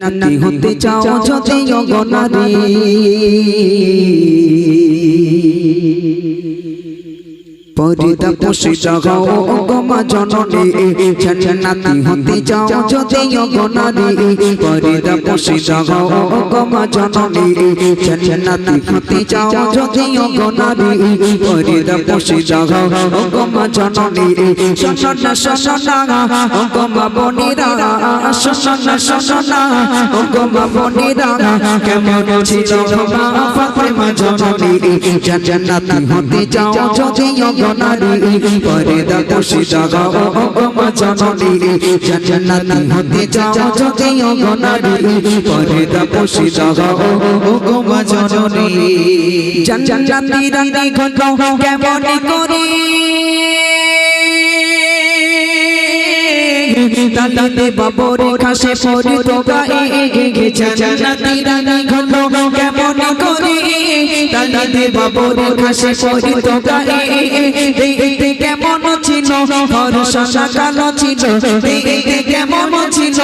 নাতি হতে চাও যদি অগনারী পরিদা পুষিতা হও অগমা জননী। জন্নাতি হতে চাও যদি অগনারী পরিদা পুষিতা হও অগমা জননী। জন্নাতি হতে চাও যদি অগনারী পরিদা পুষিতা হও অগমা জননী। শোনা শোনা অগমা বনিরা শোনা শোনা অগমা বনিরা কেমন ছিল মা? ফাতেমা জননী জান্নাতি হতে যাও যদি দাদাতে বাবরে খাসে পরি তো গায়ে গেছে জানাতি রানী ঘণ্টা কেমন করে। দাদাতে বাবরে খাসে পরি তো গায়ে দেখতে কেমন ছিল? কালো ছিল। দেখতে কেমন ছিল?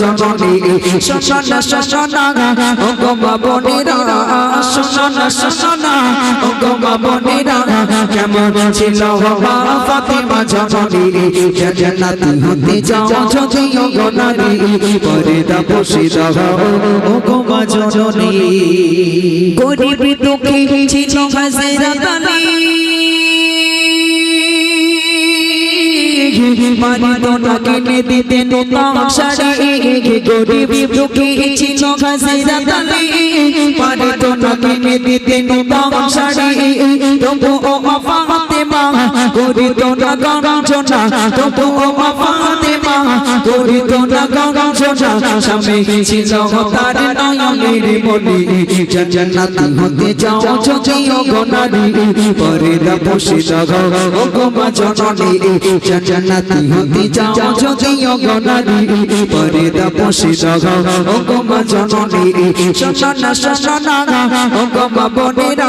জননী শোনা শোনা অগমা বনেরা শোনা শোনা অগমা বনেরা কেমন ছিল মা ফাতেমা জননী? জান্নাতি হতে যাও, যদি অগনারী পরে দা পুষি জগ অগমা জননী। গরিব দুঃখী ছিল হাজরাত মারিত না কিনে দিতে নতুন শাড়ি গরিব দুঃখী ছিল হাজরাত মারিত না কিনে দিতে নতুন শাড়ি তবু ও ফাতেমা করিত না গঞ্জনা তবু ও ফাতেমা করিত না গঞ্জনা স্বামী ছিল তার নয়নের মনি জান্নাতি হতে যাও যদি অগনারী পরে দা বসে জাগো অগমা জননী। জান্নাতি হতে যাও যদি অগনারী পরে দা বসে জাগো অগমা জননী। শোনা শোনা অগমা বনেরা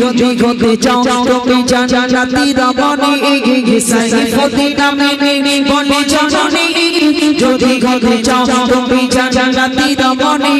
যদি হতে চাও তুমি জান্নাতি রমণী সাইফুদ্দিন নামে বলে জননী। যদি হতে চাও তুমি জান্নাতি রমণী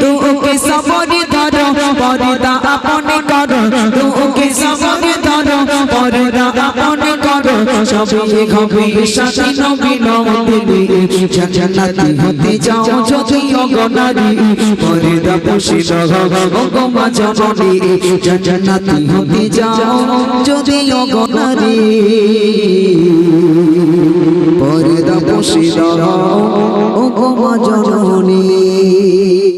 তোকে সবরে ধরো পর্দা আপনে করো। সবই হবে সাথী নবী নবী জান্নাতি হতে যাও যদি অগনারী পর্দা বসে রহো গোমা জননী। জান্নাতি হতে যাও যদি অগনারী পর্দা বসে রহো গোমা জননী।